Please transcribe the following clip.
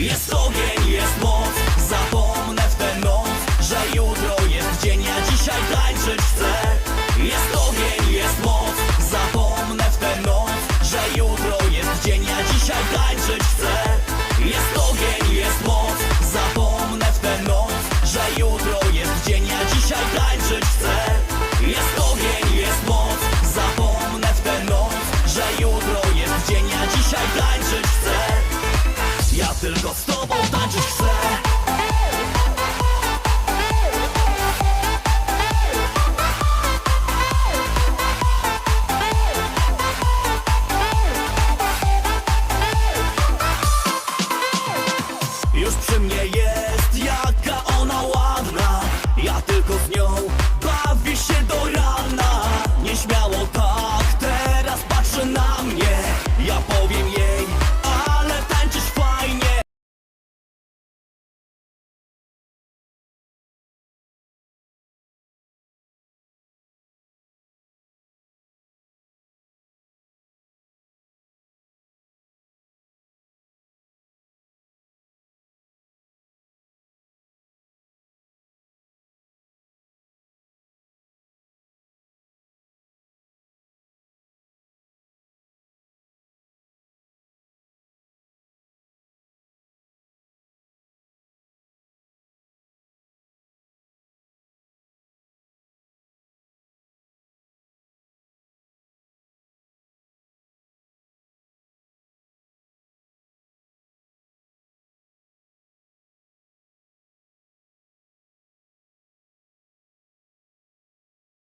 Jest ogień, jest moc, zapomnę w ten noc. Yeah. przy mnie